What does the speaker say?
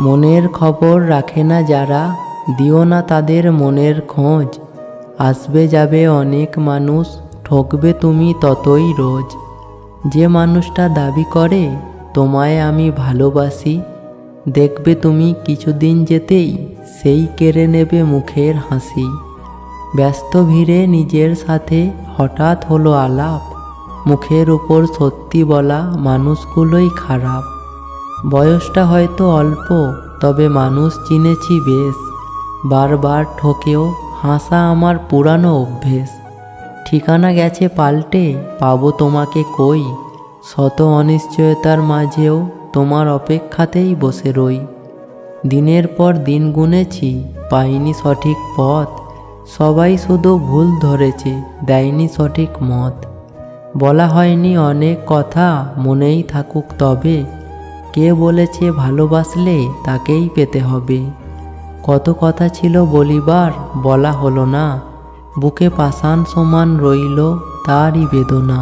মনের খবর রাখে না যারা, দিও না তাদের মনের খোঁজ। আসবে যাবে অনেক মানুষ, ঠকবে তুমি ততই রোজ। যে মানুষটা দাবি করে, তোমায় আমি ভালোবাসি। দেখবে তুমি কিছুদিন যেতেই, সেই কেড়ে নেবে মুখের হাসি। ব্যস্ত ভিড়ে নিজের সাথে হঠাৎ হলো আলাপ। মুখের উপর সত্যি বলা মানুষগুলোই খারাপ। বয়সটা হয়তো অল্প, তবে মানুষ চিনেছি বেশ। বারবার ঠকেও হাসা আমার পুরানো অভ্যেস। ঠিকানা গেছে পাল্টে, পাবো তোমাকে কই? শত অনিশ্চয়তার মাঝেও তোমার অপেক্ষাতেই বসে রই। দিনের পর দিন গুনেছি, পাইনি সঠিক পথ। সবাই শুধু ভুল ধরেছে, দেয়নি সঠিক মত। বলা হয়নি অনেক কথা, মনেই থাকুক তবে। কে বলেছে ভালোবাসলে তাকেই পেতে হবে কত কথা ছিল বলিবার, বলা হলো না বুকে পাষাণ সমান রইল তারই বেদনা